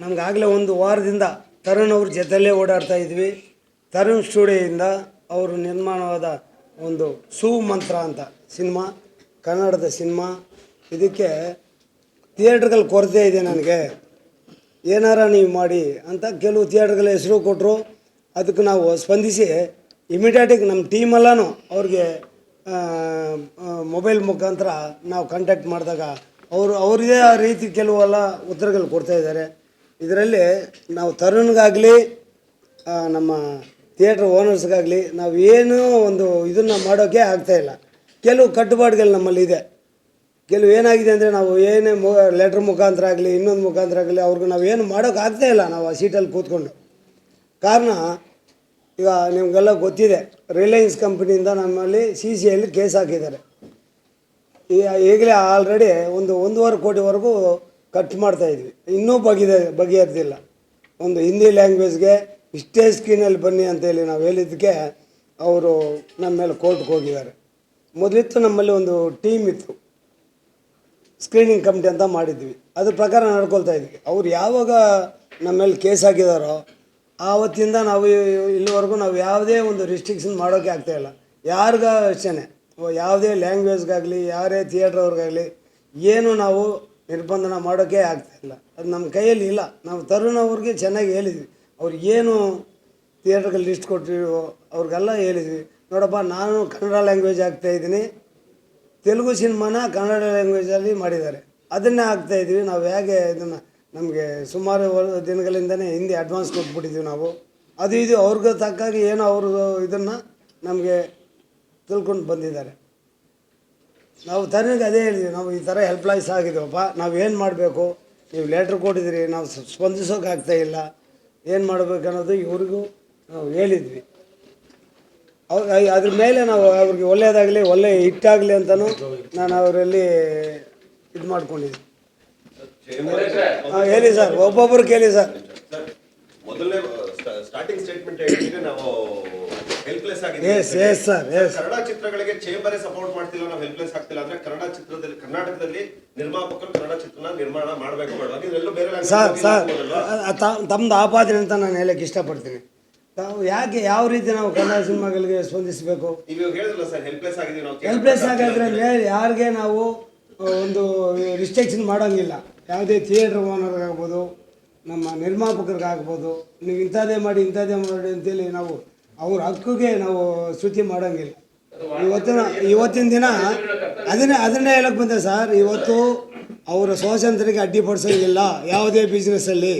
ನಮಗಾಗಲೇ ಒಂದು ವಾರದಿಂದ ತರುಣ್ ಅವ್ರ ಜೊತೆಲೇ ಓಡಾಡ್ತಾ ಇದ್ವಿ. ತರುಣ್ ಸ್ಟುಡಿಯೋಯಿಂದ ಅವರು ನಿರ್ಮಾಣವಾದ ಒಂದು ಸುಮಂತ್ರ ಅಂತ ಸಿನಿಮಾ, ಕನ್ನಡದ ಸಿನಿಮಾ. ಇದಕ್ಕೆ ಥಿಯೇಟ್ರ್ಗಳು ಕೊರತೆ ಇದೆ ನನಗೆ. ಏನಾರ ನೀವು ಮಾಡಿ ಅಂತ ಕೆಲವು ಥಿಯೇಟ್ರ್ಗಳ ಹೆಸರು ಕೊಟ್ಟರು ಅದಕ್ಕೆ ನಾವು ಸ್ಪಂದಿಸಿ ಇಮಿಡಿಯೇಟಿಗೆ ನಮ್ಮ ಟೀಮೆಲ್ಲನೂ ಅವ್ರಿಗೆ ಮೊಬೈಲ್ ಮುಖಾಂತರ ನಾವು ಕಾಂಟ್ಯಾಕ್ಟ್ ಮಾಡಿದಾಗ ಅವರು ಅವ್ರದೇ ಆ ರೀತಿ ಕೆಲವೆಲ್ಲ ಉತ್ತರಗಳು ಕೊಡ್ತಾ ಇದ್ದಾರೆ. ಇದರಲ್ಲಿ ನಾವು ತರುಣ್ಗಾಗಲಿ ನಮ್ಮ ಥಿಯೇಟ್ರ್ ಓನರ್ಸ್ಗಾಗಲಿ ನಾವು ಏನೂ ಒಂದು ಇದನ್ನು ಮಾಡೋಕ್ಕೆ ಆಗ್ತಾಯಿಲ್ಲ ಕೆಲವು ಕಟ್ಟುಪಾಡುಗಳು ನಮ್ಮಲ್ಲಿ ಇದೆ ಕೆಲವು ಏನಾಗಿದೆ ಅಂದರೆ ನಾವು ಏನೇ ಮು, ಲೆಟ್ರ್ ಮುಖಾಂತರ ಆಗಲಿ, ಇನ್ನೊಂದು ಮುಖಾಂತರ ಆಗಲಿ, ಅವ್ರಿಗೆ ನಾವು ಏನು ಮಾಡೋಕೆ ಆಗ್ತಾ ಇಲ್ಲ ನಾವು ಆ ಸೀಟಲ್ಲಿ ಕೂತ್ಕೊಂಡು. ಕಾರಣ, ಈಗ ನಿಮಗೆಲ್ಲ ಗೊತ್ತಿದೆ, ರಿಲಯನ್ಸ್ ಕಂಪ್ನಿಯಿಂದ ನಮ್ಮಲ್ಲಿ ಸಿ ಸಿ ಐಲಿ ಕೇಸ್ ಹಾಕಿದ್ದಾರೆ. ಈಗಲೇ ಆಲ್ರೆಡಿ ಒಂದು ಒಂದೂವರೆ ಕೋಟಿವರೆಗೂ ಖರ್ಚು ಮಾಡ್ತಾ ಇದ್ವಿ. ಇನ್ನೂ ಬಗೆದ, ಬಗೆಹರಿದಿಲ್ಲ. ಒಂದು ಹಿಂದಿ ಲ್ಯಾಂಗ್ವೇಜ್ಗೆ ಇಷ್ಟೇ ಸ್ಕ್ರೀನಲ್ಲಿ ಬನ್ನಿ ಅಂತೇಳಿ ನಾವು ಹೇಳಿದ್ದಕ್ಕೆ ಅವರು ನಮ್ಮ ಮೇಲೆ ಕೋರ್ಟ್ಗೆ ಹೋಗಿದ್ದಾರೆ. ಮೊದಲಿತ್ತು ನಮ್ಮಲ್ಲಿ ಒಂದು ಟೀಮ್ ಇತ್ತು. ಸ್ಕ್ರೀನಿಂಗ್ ಕಮಿಟಿ ಅಂತ ಮಾಡಿದ್ವಿ. ಅದ್ರ ಪ್ರಕಾರ ನಡ್ಕೊಳ್ತಾ ಇದ್ವಿ. ಅವ್ರು ಯಾವಾಗ ನಮ್ಮ ಮೇಲೆ ಕೇಸ್ ಹಾಕಿದಾರೋ ಆವತ್ತಿಂದ ನಾವು ಇಲ್ಲಿವರೆಗೂ ನಾವು ಯಾವುದೇ ಒಂದು ರಿಸ್ಟ್ರಿಕ್ಷನ್ ಮಾಡೋಕ್ಕೆ ಆಗ್ತಾಯಿಲ್ಲ ಯಾರಿಗ ಅಷ್ಟೇ ಯಾವುದೇ ಲ್ಯಾಂಗ್ವೇಜ್ಗಾಗಲಿ ಯಾರೇ ಥಿಯೇಟ್ರವ್ರಿಗಾಗಲಿ ಏನು ನಾವು ನಿರ್ಬಂಧನ ಮಾಡೋಕ್ಕೆ ಆಗ್ತಾಯಿಲ್ಲ ಅದು ನಮ್ಮ ಕೈಯಲ್ಲಿ ಇಲ್ಲ. ನಾವು ತರುಣ ಅವ್ರಿಗೆ ಚೆನ್ನಾಗಿ ಹೇಳಿದ್ವಿ. ಅವ್ರು ಏನು ಥಿಯೇಟ್ರಿಗೆ ಲಿಸ್ಟ್ ಕೊಟ್ಟಿರೋ ಅವ್ರಿಗೆಲ್ಲ ಹೇಳಿದ್ವಿ. ನೋಡಪ್ಪ, ನಾನು ಕನ್ನಡ ಲ್ಯಾಂಗ್ವೇಜ್ ಆಗ್ತಾಯಿದ್ದೀನಿ ತೆಲುಗು ಸಿನಿಮಾನ ಕನ್ನಡ ಲ್ಯಾಂಗ್ವೇಜಲ್ಲಿ ಮಾಡಿದ್ದಾರೆ. ಅದನ್ನೇ ಆಗ್ತಾ ಇದ್ವಿ ನಾವು ಹೇಗೆ ಇದನ್ನು ನಮಗೆ ಸುಮಾರು ದಿನಗಳಿಂದನೇ ಹಿಂದಿ ಅಡ್ವಾನ್ಸ್ ಕೊಟ್ಬಿಟ್ಟಿದ್ವಿ ನಾವು. ಅದು ಇದು ಅವ್ರಿಗೆ ತಕ್ಕಾಗಿ ಏನೋ ಅವರು ಇದನ್ನು ನಮಗೆ ತಿಳ್ಕೊಂಡು ಬಂದಿದ್ದಾರೆ. ನಾವು ತನಗೆ ಅದೇ ಹೇಳಿದ್ವಿ ನಾವು ಈ ಥರ ಹೆಲ್ಪ್ಲೈಸ್ ಆಗಿದ್ದೀವಪ್ಪ ನಾವು ಏನು ಮಾಡಬೇಕು? ನೀವು ಲೆಟ್ರ್ ಕೊಟ್ಟಿದ್ದೀರಿ ನಾವು ಸ್ಪಂದಿಸೋಕ್ಕಾಗ್ತಾ ಸ್ಪಂದಿಸೋಕೆ ಆಗ್ತಾ ಇಲ್ಲ ಏನು ಮಾಡಬೇಕು ಅನ್ನೋದು ಇವ್ರಿಗೂ ನಾವು ಹೇಳಿದ್ವಿ. ಅವ್ರ ಅದ್ರ ಮೇಲೆ ನಾವು ಅವ್ರಿಗೆ ಒಳ್ಳೆಯದಾಗಲಿ ಒಳ್ಳೆ ಹಿಟ್ಟಾಗಲಿ ಅಂತಲೂ ನಾನು ಅವರಲ್ಲಿ ಇದು ಮಾಡ್ಕೊಂಡಿದ್ದೆ. ಹಾಂ ಹೇಳಿ ಸರ್ ಒಬ್ಬೊಬ್ಬರು ಕೇಳಿ ಸರ್. ಮೊದಲನೇ ಸ್ಟಾರ್ಟಿಂಗ್ ಸ್ಟೇಟ್ಮೆಂಟ್ ನಾವು ಹೆಲ್ಪ್ಲೆಸ್ ಆಗಿದೆ yes yes sir yes Kannada ಚಿತ್ರಗಳಿಗೆ ಚೇಂಬರ್ ಸಪೋರ್ಟ್ ಮಾಡ್ತಿಲ್ಲ ನಾವು ಹೆಲ್ಪ್ಲೆಸ್ ಆಗ್ತಿಲ್ಲ ಅಂದ್ರೆ ಕನ್ನಡ ಚಿತ್ರದಲ್ಲಿ ಕರ್ನಾಟಕದಲ್ಲಿ ನಿರ್ಮಾಪಕರು ಕನ್ನಡ ಚಿತ್ರನ ನಿರ್ಮಾಣ ಮಾಡಬೇಕು ಬೇರೆ ಸರ್ ಸರ್? ತಮ್ಮದು ಆಪಾದನೆ ಅಂತ ನಾನು ಹೇಳಕ್ಕೆ ಇಷ್ಟಪಡ್ತೀನಿ. ನಾವು ಯಾಕೆ ಯಾವ ರೀತಿ ನಾವು ಕನ್ನಡ ಸಿನಿಮಾಗಳಿಗೆ ಸ್ಪಂದಿಸಬೇಕು? ಹೆಲ್ಪ್ಲೆಸ್ ಆಗಾದ್ರೆ ಯಾರಿಗೆ ನಾವು ಒಂದು ರಿಸ್ಟ್ರಿಕ್ಷನ್ ಮಾಡೋಂಗಿಲ್ಲ. ಯಾವುದೇ ಥಿಯೇಟ್ರ್ ಓನರ್ಗಾಗ್ಬೋದು ನಮ್ಮ ನಿರ್ಮಾಪಕರಿಗಾಗ್ಬೋದು ನೀವು ಇಂಥದ್ದೇ ಮಾಡಿ ಇಂಥದ್ದೇ ಮಾಡಿ ಅಂತೇಳಿ ನಾವು ಅವ್ರ ಹಕ್ಕಿಗೆ ನಾವು ಶ್ರುತಿ ಮಾಡೋಂಗಿಲ್ಲ. ಇವತ್ತಿನ ಇವತ್ತಿನ ದಿನ ಅದನ್ನೇ ಅದನ್ನೇ ಹೇಳಕ್ಕೆ ಬಂದೆ ಸರ್ ಇವತ್ತು ಅವರ ಸ್ವಾತಂತ್ರ್ಯಕ್ಕೆ ಅಡ್ಡಿಪಡಿಸೋಂಗಿಲ್ಲ ಯಾವುದೇ ಬಿಸ್ನೆಸ್ಸಲ್ಲಿ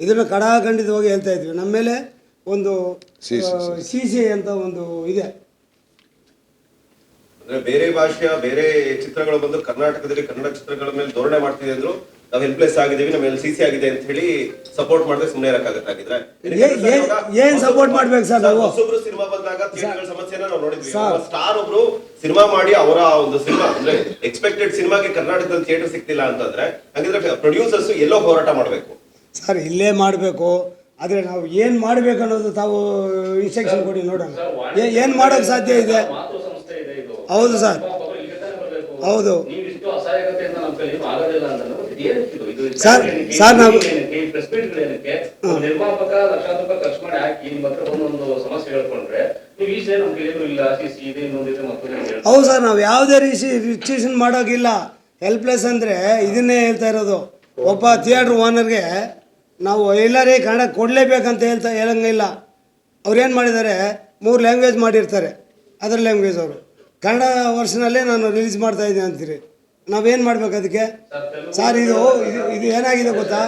ಇದನ್ನು ಕಡಾಖಂಡಿತವಾಗಿ ಹೇಳ್ತಾ ಇದ್ವಿ. ನಮ್ಮ ಮೇಲೆ ಒಂದು ಸಿ ಸಿ ಅಂತ ಒಂದು ಇದೆ. ಅಂದ್ರೆ ಬೇರೆ ಭಾಷೆಯ ಬೇರೆ ಚಿತ್ರಗಳು ಬಂದು ಕರ್ನಾಟಕದಲ್ಲಿ ಕನ್ನಡ ಚಿತ್ರಗಳ ಮೇಲೆ ಧೋರಣೆ ಮಾಡ್ತಿದೆ ಅಂದ್ರು ನಾವು ಹೆಲ್ಪ್ಲೆಸ್ ಆಗಿದ್ದೀವಿ ನಮ್ಮ ಎಲ್ ಸಿ ಸಿ ಆಗಿದೆ ಅಂತ ಹೇಳಿ ಸಪೋರ್ಟ್ ಮಾಡಿದ್ರೆ ಸುಮ್ಮನೆ ಇರಕ್ಕಾಗತ್ತಾಗಿದ್ರೆ ಏನ್ ಸಪೋರ್ಟ್ ಮಾಡ್ಬೇಕು ಸರ್ ನಾವು? ಹೊಸೊಬ್ರು ಸಿನಿಮಾ ಬಂದಾಗ ಥಿಯೇಟರ್ಗಳ ಸಮಸ್ಯೆನ ನಾವು ನೋಡಿದ್ವಿ. ಸ್ಟಾರ್ ಒಬ್ರು ಸಿನಿಮಾ ಮಾಡಿ ಅವರ ಒಂದು ಸಿನಿಮಾ ಅಂದ್ರೆ ಎಕ್ಸ್ಪೆಕ್ಟೆಡ್ ಸಿನಿಮಾಗೆ ಕರ್ನಾಟಕದಲ್ಲಿ ಥಿಯೇಟರ್ ಸಿಗ್ತಿಲ್ಲ ಅಂತಂದ್ರೆ ಹಂಗಿದ್ರೆ ಪ್ರೊಡ್ಯೂಸರ್ಸ್ ಎಲ್ಲೋ ಹೋರಾಟ ಮಾಡ್ಬೇಕು. ಸರ್ ಇಲ್ಲೇ ಮಾಡಬೇಕು. ಆದರೆ ನಾವು ಏನು ಮಾಡಬೇಕು ಅನ್ನೋದು ತಾವು ಇನ್ಸ್ಟ್ರಕ್ಷನ್ ಕೊಡಿ ನೋಡೋಣ. ಏ- ಏನ್ ಮಾಡೋಕ್ಕೆ ಸಾಧ್ಯ ಇದೆ? ಮಾತೃ ಸಂಸ್ಥೆ ಇದೆ ಇದು. ಹೌದು ಸರ್. ಹೌದು. ಸರ್, ಸರ್, ನಾವು- ನಿರ್ಮಾಪಕ ಲಕ್ಷಾಂತರ ಖರ್ಚು ಮಾಡಿ ಹಾಕಿ ನಿಮ್ಮ ಹತ್ರ ಒಂದೊಂದು ಸಮಸ್ಯೆ ಹೇಳ್ಕೊಂಡ್ರೆ ನೀವು ನಮ್ಮ ಕೈಲಿ ಇಲ್ಲ ಸಿ ಇದೆ ಇನ್ನೊಂದಿದೆ ಮತ್ತೊಂದು ಹೇಳ್ತಾರೆ. ಹೌದು ಸರ್ ನಾವು ಯಾವುದೇ ರೀತಿ ರಿಜಿಸ್ಟ್ರೇಷನ್ ಮಾಡೋಗಿಲ್ಲ ಹೆಲ್ಪ್ಲೆಸ್ ಅಂದರೆ ಇದನ್ನೇ ಹೇಳ್ತಾ ಇರೋದು. ಒಬ್ಬ ಥಿಯೇಟ್ರ್ ಓನರ್ಗೆ ನಾವು ಎಲ್ಲರೇ ಕನ್ನಡ ಕೊಡಲೇಬೇಕಂತ ಹೇಳ್ತಾ ಹೇಳಂಗಿಲ್ಲ. ಅವ್ರು ಏನು ಮಾಡಿದ್ದಾರೆ? ಮೂರು ಲ್ಯಾಂಗ್ವೇಜ್ ಮಾಡಿರ್ತಾರೆ. ಅದರ ಲ್ಯಾಂಗ್ವೇಜ್ ಅವರು. ಕನ್ನಡ ವರ್ಷನಲ್ಲೇ ನಾನು ರಿಲೀಸ್ ಮಾಡ್ತಾ ಇದ್ದೀನಿ ಅಂತೀರಿ. ನಾವೇನು ಮಾಡ್ಬೇಕು ಅದಕ್ಕೆ ಸರ್, ಇದು ಇದು ಇದು ಏನಾಗಿದೆ ಗೊತ್ತಾ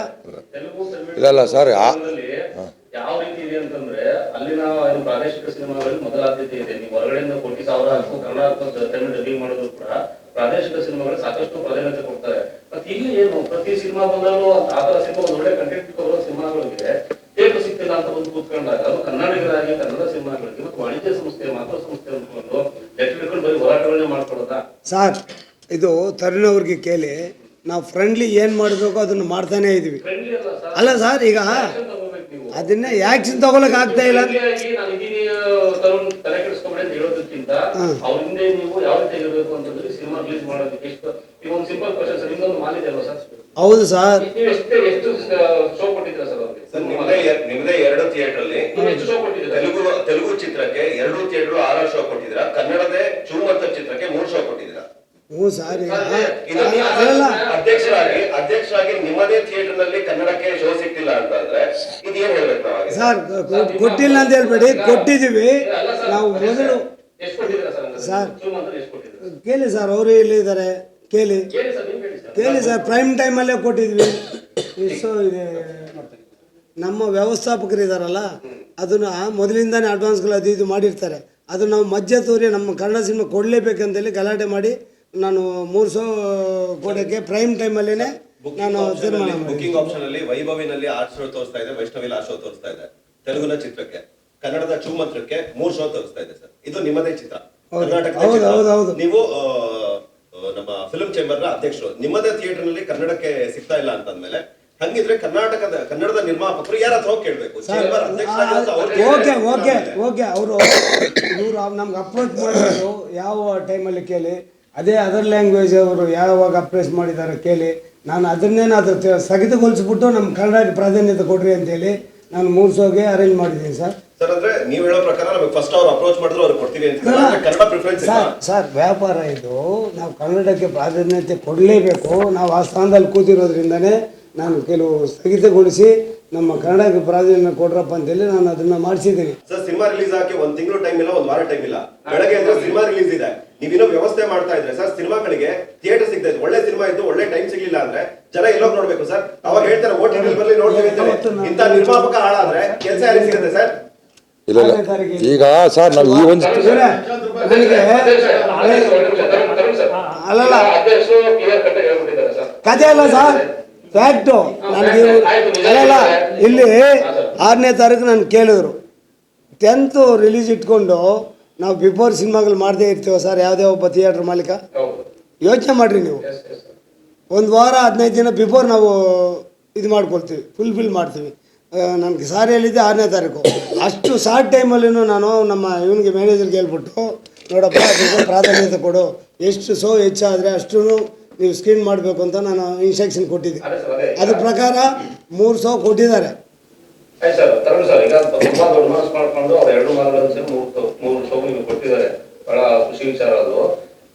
ಇಲ್ಲ, ಇಲ್ಲ, ಸರ್, ಯಾವ ರೀತಿ ಇದೆ ಅಂತಂದ್ರೆ ಅಲ್ಲಿನ ಏನು ಪ್ರಾದೇಶಿಕ ಸಿನಿಮಾಗಳಲ್ಲಿ ಮೊದಲ ಆದ್ಯತೆ ಇದೆ ನೀವು ಹೊರಗಡೆಯಿಂದ ಕೋಟಿ ಸಾವಿರ ಹಾಕು ಕನ್ನಡ ತಮಿಳು ಡಬ್ಬಿಂಗ್ ಮಾಡಿದ್ರು ಕೂಡ ಪ್ರಾದೇಶಿಕ ಸಿನಿಮಾಗಳು ಸಾಕಷ್ಟು ಪ್ರಾಧಾನ್ಯತೆ ಕೊಡ್ತಾರೆ ಮತ್ತೆ ಇಲ್ಲಿ ಏನು ಪ್ರತಿ ಸಿನಿಮಾ ಬಂದಲ್ಲೂ ಆ ತರ ಸಿನಿಮಾ ಒಂದು ಒಳ್ಳೆ ಕಂಟೆಂಟ್ ಕೊಡುವ ಸಿನಿಮಾಗಳಿಗೆ ಥಿಯೇಟರ್ ಸಿಗ್ತಿಲ್ಲ ಅಂತ ಬಂದು ಕೂತ್ಕೊಂಡಾಗ ಅದು ಕನ್ನಡಿಗರಾಗಿ ಕನ್ನಡ ಸಿನಿಮಾಗಳಿಗೆ ಮತ್ತು ವಾಣಿಜ್ಯ ಸಂಸ್ಥೆ ಮಾತೃ ಸಂಸ್ಥೆ ಅಂದ್ಕೊಂಡು ಲೆಟರ್ ಹಿಡ್ಕೊಂಡು ಬರೀ ಹೋರಾಟಗಳನ್ನೇ ಮಾಡ್ಕೊಳ್ಳೋದಾ ಸರ್ ಇದು ತರುಣ್ ಅವ್ರಿಗೆ ಕೇಳಿ ನಾವು ಫ್ರೆಂಡ್ಲಿ ಏನು ಮಾಡಬೇಕು ಅದನ್ನು ಮಾಡ್ತಾನೇ ಇದ್ದೀವಿ ಫ್ರೆಂಡ್ಲಿ ಅಲ್ಲ ಸರ್. ಅಲ್ಲ ಸರ್ ಈಗ ಅದನ್ನ ತಗೋಬೇಕು ನೀವು. ಅದನ್ನೇ ಯಾಕ್ಷನ್ ತಗೊಳಕ್ ಆಗ್ತಾ ಇಲ್ಲ. ನಾನು ಇದೀನಿ ತರುಣ್ ತಲೆ ಕೆಡಿಸ್ಕೊಂಬೇಡಿ ಅಂತ ಹೇಳೋದಕ್ಕಿಂತ ನೀವು ಯಾವ ರೀತಿ ಇರಬೇಕು ಅಂತಂದ್ರೆ ಸಿನಿಮಾ ರಿಲೀಸ್ ಮಾಡೋದಕ್ಕೆ ಎಷ್ಟು ಒಂದು ಸಿಂಪಲ್ ಕ್ವಶನ್ ಸರ್ ಇನ್ನೊಂದು ಮಾಲ್ ಅಲ್ವಾ ಸರ್? ಹೌದು ಸರ್. ನೀವು ಎಷ್ಟು ಎಷ್ಟು ಶೋ ಕೊಟ್ಟಿದ್ದೀರಾ ಸರ್ ಅವ್ರಿಗೆ? ಸರ್ ನಿಮ್ದೇ ಎರ್- ನಿಮ್ದೇ ಎರಡು ಥಿಯೇಟರ್ ಅಲ್ಲಿ ನೀವು ಎಷ್ಟು ಶೋ ಕೊಟ್ಟಿದ್ದೀರಾ? ತೆಲುಗು ತೆಲುಗು ಚಿತ್ರಕ್ಕೆ ಎರಡು ಥಿಯೇಟರ್ ಆರು ಶೋ ಕನ್ನಡದೇ ಚೂಮಂತ ಚಿತ್ರಕ್ಕೆ ಮೂರು ಶೋ ಕೊಟ್ಟಿದ್ದೀರಾ ಹ್ಞೂ ಸಾರಿ ಅಲ್ಲ ಅಧ್ಯಕ್ಷರಾಗಿ ಅಧ್ಯಕ್ಷರಾಗಿ ನಿಮ್ಮದೇ ಥಿಯೇಟರ್ನಲ್ಲಿ ಕನ್ನಡಕ್ಕೆ ಶೋ ಸಿಕ್ತಿಲ್ಲ ಅಂತ ಅಂದ್ರೆ ಇದೇನ್ ಹೇಳ್ಬೇಕು ಸರ್ ಕೊಟ್ಟಿಲ್ಲ ಅಂತ ಹೇಳ್ಬೇಡಿ. ಕೊಟ್ಟಿದೀವಿ ನಾವು ಮೊದಲು ಸರ್, ಕೇಳಿ ಸರ್ ಅವರು ಇಲ್ಲಿದ್ದಾರೆ ಕೇಳಿ. ಕೇಳಿ ಸರ್ ನೀವು ಹೇಳಿ ಸರ್. ಕೇಳಿ ಸರ್ ಪ್ರೈಮ್ ಟೈಮಲ್ಲೇ ಕೊಟ್ಟಿದ್ವಿ. ಸೊ ಇದೆ ನಮ್ಮ ವ್ಯವಸ್ಥಾಪಕರು ಇದ್ದಾರಲ್ಲ ಅದನ್ನ ಮೊದಲಿಂದಾನೇ ಅಡ್ವಾನ್ಸ್ಗಳು ಅದು ಇದು ಮಾಡಿರ್ತಾರೆ. ಅದು ನಾವು ಮಧ್ಯ ತೋರಿ ನಮ್ಮ ಕನ್ನಡ ಸಿನಿಮಾ ಕೊಡಲೇಬೇಕಂತೇಳಿ ಗಲಾಟೆ ಮಾಡಿ ನಾನು ಮೂರು ಸೋ ಕೊಡೋಕ್ಕೆ ಪ್ರೈಮ್ ಟೈಮಲ್ಲೇ ನಾನು ತೀರ್ಮಾನ ಬುಕಿಂಗ್ ಆಪ್ಷನ್ ಅಲ್ಲಿ ವೈಭವಿನಲ್ಲಿ ಆರ್ ಶೋ ತೋರಿಸ್ತಾ ಇದೆ ವೈಷ್ಣವಿಲ್ ಆ ಶೋ ತೋರಿಸ್ತಾ ಇದೆ ತೆಲುಗುನ ಚಿತ್ರಕ್ಕೆ ಕನ್ನಡದ ಚೂಮತ್ರಕ್ಕೆ ಮೂರ್ ಶೋ ತೋರಿಸ್ತಾ ಇದೆ ಸರ್. ಇದು ನಿಮ್ಮದೇ ಚಿತ್ರ. ಕರ್ನಾಟಕದ. ನೀವು ನಮ್ಮ ಫಿಲ್ಮ್ ಚೇಂಬರ್ನ ಅಧ್ಯಕ್ಷರು. ನಿಮ್ಮದೇ ಥಿಯೇಟರ್ನಲ್ಲಿ ಕನ್ನಡಕ್ಕೆ ಸಿಗ್ತಾ ಇಲ್ಲ ಅಂತಂದ್ಮೇಲೆ ಹಂಗಿದ್ರೆ ಕರ್ನಾಟಕದ ಕನ್ನಡದ ನಿರ್ಮಾಪಕರು ಯಾರ ಹತ್ರ ಹೋಗಿ ಕೇಳಬೇಕು? ಓಕೆ ಓಕೆ ಓಕೆ ಅವರು ಇವರು ನಮ್ಗೆ ಅಪ್ರೋಚ್ ಮಾಡಿದ್ರು ಯಾವ ಟೈಮಲ್ಲಿ ಕೇಳಿ? ಅದೇ ಅದರ್ ಲ್ಯಾಂಗ್ವೇಜ್ ಅವರು ಯಾವಾಗ ಅಪ್ರೈಸ್ ಮಾಡಿದ್ದಾರೆ ಕೇಳಿ ನಾನು ಅದನ್ನೇನಾದ್ರೂ ಸ್ಥಗಿತಗೊಳಿಸ್ಬಿಟ್ಟು ನಮ್ಮ ಕನ್ನಡಕ್ಕೆ ಪ್ರಾಧಾನ್ಯತೆ ಕೊಡ್ರಿ ಅಂತೇಳಿ ನಾನು ಮೂರು ಶೋಗೆ ಅರೇಂಜ್ ಮಾಡಿದ್ದೀನಿ ಸರ್. ಸರ್ ಅಂದ್ರೆ ನೀವು ಹೇಳೋ ಪ್ರಕಾರ ನಮಗೆ ಫಸ್ಟ್ ಅವ್ರು ಅಪ್ರೋಚ್ ಮಾಡಿದ್ರು ಅವ್ರು ಕೊಡ್ತೀವಿ ಅಂತ ಕನ್ನಡ ಪ್ರಿಫರೆನ್ಸ್ ಸರ್ ಸರ್ ವ್ಯಾಪಾರ ಇದು ನಾವು ಕನ್ನಡಕ್ಕೆ ಪ್ರಾಧಾನ್ಯತೆ ಕೊಡಲೇಬೇಕು. ನಾವು ಆ ಸ್ಥಾನದಲ್ಲಿ ಕೂತಿರೋದ್ರಿಂದನೇ ನಾನು ಕೆಲವು ಸ್ಥಗಿತಗೊಳಿಸಿ ನಮ್ಮ ಕನ್ನಡಕ್ಕೆ ಪ್ರಾಧಾನ್ಯ ಕೊಡ್ರಪ್ಪ ಅಂತೇಳಿ ನಾನು ಅದನ್ನ ಮಾಡಿಸಿದ್ದೀನಿ. ಸರ್ ಸಿನಿಮಾ ರಿಲೀಸ್ ಆಗಿ ಒಂದು ತಿಂಗಳು ಟೈಮ್ ಇಲ್ಲ ಒಂದು ವಾರ ಟೈಮ್ ಇಲ್ಲ. ಬೆಳಗ್ಗೆ ಅಂದ್ರೆ ಸಿನಿಮಾ ರಿಲೀಸ್ ಇದೆ. ನೀವಿನ್ನೋ ವ್ಯವಸ್ಥೆ ಮಾಡ್ತಾ ಇದ್ರೆ ಸರ್ ಸಿನಿಮಾಗಳಿಗೆ ಥಿಯೇಟರ್ ಸಿಗ್ತಾ ಇದೆ ಒಳ್ಳೆ ಸಿನಿಮಾ ಇದ್ದು ಒಳ್ಳೆ ಟೈಮ್ ಸಿಗ್ಲಿಲ್ಲ ಅಂದ್ರೆ ಜನ ಎಲ್ಲೋಗಿ ನೋಡ್ಬೇಕು ಸರ್ ಅವಾಗ ಹೇಳ್ತಾರೆ ಓಟಿಂಗ್ ಟಿ ಬರ್ಲಿ ನೋಡ್ತೀವಿ ಅಂತಾರೆ ಇಂಥ ನಿರ್ಮಾಪಕ ಹಾಳಾದ್ರೆ ಕೆಲಸ ಯಾರಿಗೆ ಸಿಗುತ್ತೆ ಸರ್ ಇಲ್ಲ ಇಲ್ಲ ಈಗ ಸರ್ ನಾವು ಈ ಒಂದು ಅಲ್ಲಲ್ಲ. ಅಧ್ಯಕ್ಷರು ಕ್ಲಿಯರ್ ಕಟ್ ಹೇಳ್ಬಿಟ್ಟಿದ್ದಾರೆ ಸರ್ ಕಥೆ ಅಲ್ಲ ಸರ್ ಫ್ಯಾಕ್ಟು ನನಗೆ ಅಲ್ಲಲ್ಲ ಇಲ್ಲಿ ಆರನೇ ತಾರೀಕು ನಾನು ಕೇಳಿದ್ರು ಟೆಂತು ರಿಲೀಸ್ ಇಟ್ಕೊಂಡು ನಾವು ಬಿಫೋರ್ ಸಿನಿಮಾಗಳು ಮಾಡದೇ ಇರ್ತೀವ ಸರ್? ಯಾವುದೇ ಒಬ್ಬ ಥಿಯೇಟ್ರ್ ಮಾಲೀಕ? ಯೋಚನೆ ಮಾಡಿರಿ ನೀವು. ಒಂದು ವಾರ ಹದಿನೈದು ದಿನ ಬಿಫೋರ್ ನಾವು ಇದು ಮಾಡ್ಕೊಳ್ತೀವಿ ಫುಲ್ಫಿಲ್ ಮಾಡ್ತೀವಿ. ನನಗೆ ಸಾರಿ ಹೇಳಿದ್ದೆ ಆರನೇ ತಾರೀಕು. ಅಷ್ಟು ಶಾರ್ಟ್ ಟೈಮಲ್ಲಿನೂ ನಾನು ನಮ್ಮ ಇವನಿಗೆ ಮ್ಯಾನೇಜರ್ಗೆ ಹೇಳ್ಬಿಟ್ಟು ನೋಡಪ್ಪ ಅದಕ್ಕೆ ಪ್ರಾಧಾನ್ಯತೆ ಕೊಡು. ಎಷ್ಟು ಸೋ ಹೆಚ್ಚಾದರೆ ಅಷ್ಟು ನೀವು ಸ್ಕ್ರೀನ್ ಮಾಡಬೇಕು ಅಂತ ನಾನು ಇನ್ಸ್ಟ್ರಕ್ಷನ್ ಕೊಟ್ಟಿದ್ದೆ. ಅದೇ ಅದ್ರ ಪ್ರಕಾರ ಮೂರು ಸೋ ಕೊಟ್ಟಿದ್ದಾರೆ. ಆಯ್ತು ಸರ್ ತರುಣ್ ಸರ್. ಈಗ ತುಂಬಾ ದೊಡ್ಡ ಮನಸ್ಸು ಮಾಡ್ಕೊಂಡು ಅವ್ರು ಎರಡು ಮಾರ್ಗದ ಸೇರಿ ಮೂರು ಮೂರು ಶೋ ನಿಮಗೆ ಕೊಟ್ಟಿದ್ದಾರೆ. ಬಹಳ ಖುಷಿ ವಿಚಾರ ಅದು.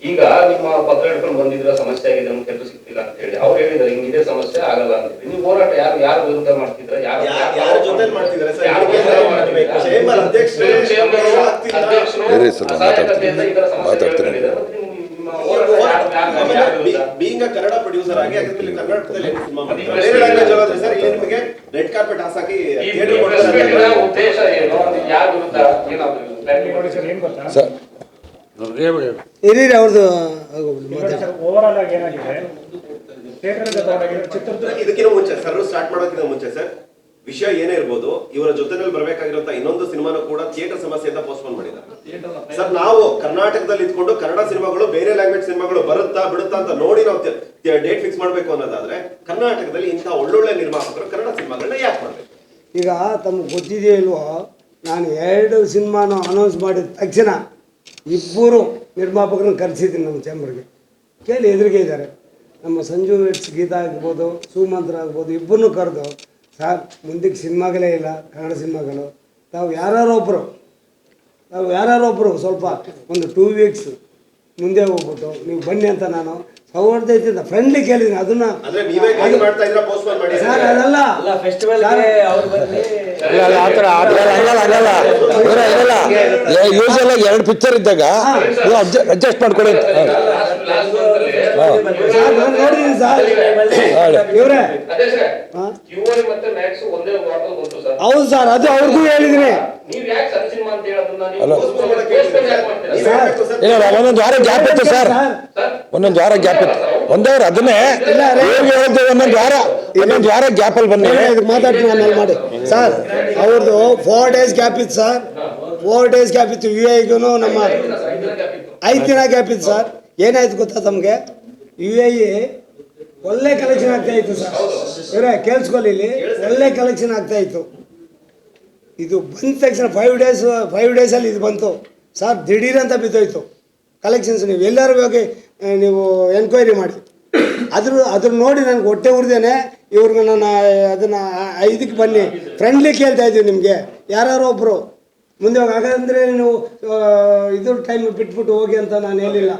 ಈಗ ನಿಮ್ಮ ಪತ್ರ ಹಿಡ್ಕೊಂಡು ಬಂದಿದ್ರ ಸಮಸ್ಯೆ ಆಗಿದೆ ನಮ್ಗೆ ಕೆಲಸ ಸಿಗ್ತಿಲ್ಲ ಅಂತ ಹೇಳಿ. ಅವ್ರು ಹಿಂಗ ಹಿಂಗಿದೆ ಸಮಸ್ಯೆ ಆಗಲ್ಲ ಅಂತ ಹೇಳಿ. ನೀವು ಹೋರಾಟ ಯಾರು ಯಾರು ವಿರುದ್ಧ ಮಾಡ್ತಿದ್ರ? ಯಾರು ಯಾರು ಜೊತೆ? ಮಾಡ್ತಿದ್ದೀರಾ? ಅಧ್ಯಕ್ಷರು. ಅಧ್ಯಕ್ಷರು ತರ ಸಮಸ್ಯೆ ಮಾತಾಡ್ತೀನಿ. ಹೇಳ್ಕೊಂಡಿದ್ದಾರೆ. ಮತ್ತೆ ನೀವು ನಿಮ್ಮ ಹೋರಾಟ ಯಾರು- ಯಾರು- ಯಾರು ವಿರುದ್ಧ? ಬೀಂಗ್ ಕನ್ನಡ ಪ್ರೊಡ್ಯೂಸರ್ ಆಗಿ ಅದ್ರಲ್ಲಿ ಕರ್ನಾಟಕದಲ್ಲಿ ಸಿನಿಮಾ ಬೇರೆ ಲ್ಯಾಂಗ್ವೇಜ್ ಹೇಳೋದ್ರೆ ಸರ್ ಇಲ್ಲಿ ನಿಮಗೆ ರೆಡ್ ಕಾರ್ಪೆಟ್ ಹಾಸಾಕಿ ಥಿಯೇಟರ್ ಕೊಡ್ತಾರೆ. ಮೀಟ್ನ ಉದ್ದೇಶ ಏನು? ಯಾರ ವಿರುದ್ಧ ಏನಾದ್ರು ಸರ್. ಇರೀ ಅವ್ರದ್ದು ಮಾತಾಡಿ ಓವರಾಲ್ ಆಗಿ ಏನಾಗಿದೆ? ಇದಕ್ಕಿಂತ ಮುಂಚೆ ಸರ್ ಸ್ಟಾರ್ಟ್ ಮಾಡೋದಕ್ಕಿಂತ ಮುಂಚೆ ಸರ್. ವಿಷಯ ಏನೇ ಇರ್ಬೋದು ಇವರ ಜೊತೆನಲ್ಲಿ ಬರಬೇಕಾಗಿರುವಂತ ಇನ್ನೊಂದು ಸಿನಿಮಾನು ಕೂಡ ಥಿಯೇಟರ್ ಸಮಸ್ಯೆಯಿಂದ ಪೋಸ್ಟ್ಪೋನ್ ಮಾಡಿದ್ದಾರೆ. ಸರ್ ನಾವು ಕರ್ನಾಟಕದಲ್ಲಿ ಇದ್ಕೊಂಡು ಕನ್ನಡ ಸಿನಿಮಾಗಳು ಬೇರೆ ಲ್ಯಾಂಗ್ವೇಜ್ ಸಿನಿಮಾಗಳು ಬರುತ್ತಾ ಬಿಡುತ್ತಾ ಅಂತ ನೋಡಿ ನಾವು ಡೇಟ್ ಫಿಕ್ಸ್ ಮಾಡಬೇಕು ಅನ್ನೋದಾದ್ರೆ ಕರ್ನಾಟಕದಲ್ಲಿ ಇಂಥ ಒಳ್ಳೊಳ್ಳೆ ನಿರ್ಮಾಪಕರು ಕನ್ನಡ ಸಿನಿಮಾಗಳನ್ನ ಯಾಕೆ ಮಾಡಬೇಕು? ಈಗ ತಮ್ಗೆ ಗೊತ್ತಿದೆಯೋ ಇಲ್ವೋ ನಾನು ಎರಡು ಸಿನಿಮಾನ ಅನೌನ್ಸ್ ಮಾಡಿದ ತಕ್ಷಣ ಇಬ್ಬರು ನಿರ್ಮಾಪಕರನ್ನ ಕರೆಸಿದ್ದೀನಿ ನಮ್ಮ ಚೇಂಬರ್ಗೆ ಕೇಳಿ ಎದುರಿಗೆ ಇದ್ದಾರೆ. ನಮ್ಮ ಸಂಜು ವೆಟ್ಸ್ ಗೀತಾ ಆಗ್ಬೋದು ಸುಮಂತ್ರ ಆಗ್ಬೋದು ಇಬ್ಬರನ್ನೂ ಕರೆದು ಸರ್ ಮುಂದಕ್ಕೆ ಸಿನಿಮಾಗಳೇ ಇಲ್ಲ ಕನ್ನಡ ಸಿನಿಮಾಗಳು. ತಾವು ಯಾರು ಒಬ್ಬರು ತಾವು ಯಾರು ಒಬ್ಬರು ಸ್ವಲ್ಪ ಒಂದು ಟೂ ವೀಕ್ಸ್ ಮುಂದೆ ಹೋಗ್ಬಿಟ್ಟು ನೀವು ಬನ್ನಿ ಅಂತ ನಾನು ಸೌಹಾರ್ದತೆಯಿಂದ ಫ್ರೆಂಡ್ಲಿ ಕೇಳಿದ್ದೀನಿ. ಅದನ್ನ ಅಂದ್ರೆ ನೀವೇ ಗೈಡ್ ಮಾಡ್ತಾ ಇದ್ರ ಪೋಸ್ಟ್ಪೋನ್ ಮಾಡಿ. ಸರ್ ಅದಲ್ಲ. ಯೂಸ್ ಎಲ್ಲ ಎರಡು ಪಿಕ್ಚರ್ ಇದ್ದಾಗ ನೀವು ಅಡ್ಜಸ್ಟ್ ಮಾಡ್ಕೊಳ್ಳಿ ಅಂತ. ಸರ್ ನಾನು ನೋಡಿದ್ದೀನಿ ಸರ್ ಹೇಳಿ. ಇವರೇ ಅಧ್ಯಕ್ಷರೇ ಹಾ? ಕಿವೋಲಿ ಮತ್ತೆ ಮ್ಯಾಕ್ಸ್ ಒಂದೇ ವಾರದಲ್ಲಿ ಬಂತು ಸರ್ ಹೌದು ಸರ್ ಅದು ಅವ್ರಿಗೂ ಹೇಳಿದೀನಿ ಅಲ್ಲ. ಒಂದೊಂದು ವಾರ ಗ್ಯಾಪ್ ಇತ್ತು ಸರ್ ಒಂದೊಂದು ವಾರ ಗ್ಯಾಪ್ ಇತ್ತು ಒಂದೇ ವಾರ ಅದನ್ನೇ ಒಂದೊಂದು ವಾರ ಇನ್ನೊಂದು ವಾರ ಗ್ಯಾಪಲ್ಲಿ ಬನ್ನಿ ಮಾತಾಡ್ತೀನಿ ಆಮೇಲೆ ಮಾಡಿ ಸರ್ ಅವ್ರದ್ದು ಫೋರ್ ಡೇಸ್ ಗ್ಯಾಪ್ ಇತ್ತು ಸರ್ ಫೋರ್ ಡೇಸ್ ಗ್ಯಾಪ್ ಇತ್ತು ಯು ಐಗೂ ನಮ್ಮ. ಐದು ದಿನ ಗ್ಯಾಪ್ ಇತ್ತು ಸರ್ ಏನಾಯ್ತು ಗೊತ್ತಾ ತಮಗೆ ಯು ಐ ಒಳ್ಳೆ ಕಲೆಕ್ಷನ್ ಆಗ್ತಾ ಇತ್ತು ಸರ್. ಇವರೇ ಕೇಳಿಸ್ಕೊಳ್ಳಿ ಇಲ್ಲಿ. ಒಳ್ಳೆ ಕಲೆಕ್ಷನ್ ಆಗ್ತಾ ಇತ್ತು. ಇದು ಬಂದ ತಕ್ಷಣ ಫೈವ್ ಡೇಸ್ ಫೈವ್ ಡೇಸಲ್ಲಿ ಇದು ಬಂತು. ಸರ್ ದಿಢೀರ್ ಅಂತ ಬಿದ್ದೋಯ್ತು. ಕಲೆಕ್ಷನ್ಸ್ ನೀವು ಎಲ್ಲರೂ ಹೋಗಿ ನೀವು ಎನ್ಕ್ವೈರಿ ಮಾಡಿ. ಅದ್ರ ಅದ್ರ ನೋಡಿ ನನಗೆ ಹೊಟ್ಟೆ ಉರಿದೇನೆ. ಇವ್ರಿಗೆ ನಾನು ಅದನ್ನ ಇದಕ್ಕೆ ಬನ್ನಿ. ಫ್ರೆಂಡ್ಲಿ ಕೇಳ್ತಾ ಇದ್ದೀವಿ ನಿಮಗೆ. ಯಾರು ಒಬ್ಬರು ಮುಂದೆ ಹೋಗಿ ಹಾಗಾದ್ರೆ ನೀವು ಇದು ಟೈಮ್ ಬಿಟ್ಬಿಟ್ಟು ಹೋಗಿ ಅಂತ ನಾನು ಹೇಳಿಲ್ಲ.